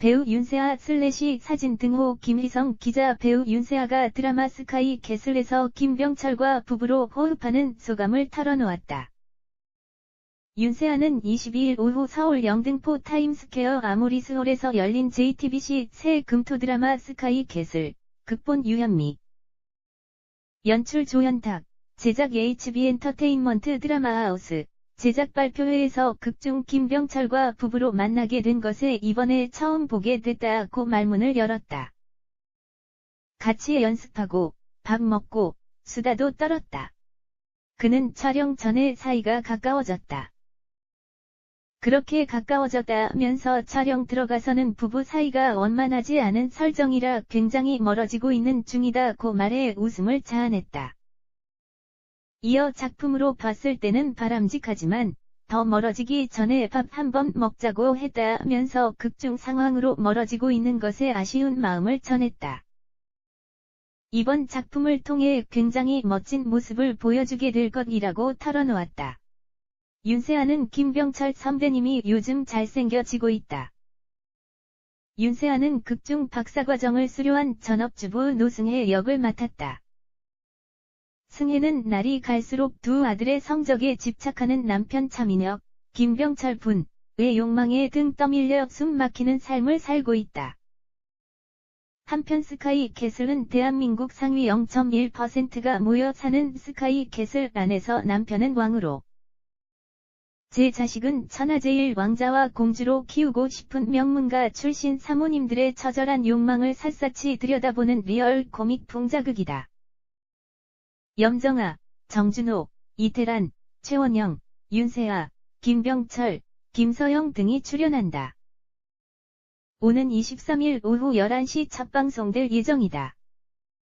배우 윤세아 슬래시 사진 등호 김희성 기자 배우 윤세아가 드라마 스카이 캐슬에서 김병철과 부부로 호흡하는 소감을 털어놓았다. 윤세아는 22일 오후 서울 영등포 타임스퀘어 아모리스홀에서 열린 JTBC 새 금토 드라마 스카이 캐슬, 극본 유현미, 연출 조현탁, 제작 HB엔터테인먼트 드라마 하우스, 제작 발표회에서 극중 김병철과 부부로 만나게 된 것에 이번에 처음 보게 됐다고 말문을 열었다. 같이 연습하고 밥 먹고 수다도 떨었다. 그는 촬영 전에 사이가 가까워졌다. 그렇게 가까워졌다면서 촬영 들어가서는 부부 사이가 원만하지 않은 설정이라 굉장히 멀어지고 있는 중이다고 말해 웃음을 자아냈다. 이어 작품으로 봤을 때는 바람직하지만 더 멀어지기 전에 밥 한 번 먹자고 했다면서 극중 상황으로 멀어지고 있는 것에 아쉬운 마음을 전했다. 이번 작품을 통해 굉장히 멋진 모습을 보여주게 될 것이라고 털어놓았다. 윤세아는 김병철 선배님이 요즘 잘생겨지고 있다. 윤세아는 극중 박사과정을 수료한 전업주부 노승의 역을 맡았다. 승혜는 날이 갈수록 두 아들의 성적에 집착하는 남편 차민혁, 김병철 분 의 욕망에 등 떠밀려 숨 막히는 삶을 살고 있다. 한편 스카이 캐슬은 대한민국 상위 0.1%가 모여 사는 스카이 캐슬 안에서 남편은 왕으로 제 자식은 천하제일 왕자와 공주로 키우고 싶은 명문가 출신 사모님들의 처절한 욕망을 샅샅이 들여다보는 리얼 코믹 풍자극이다. 염정아, 정준호, 이태란, 최원영, 윤세아, 김병철, 김서영 등이 출연한다. 오는 23일 오후 11시 첫 방송될 예정이다.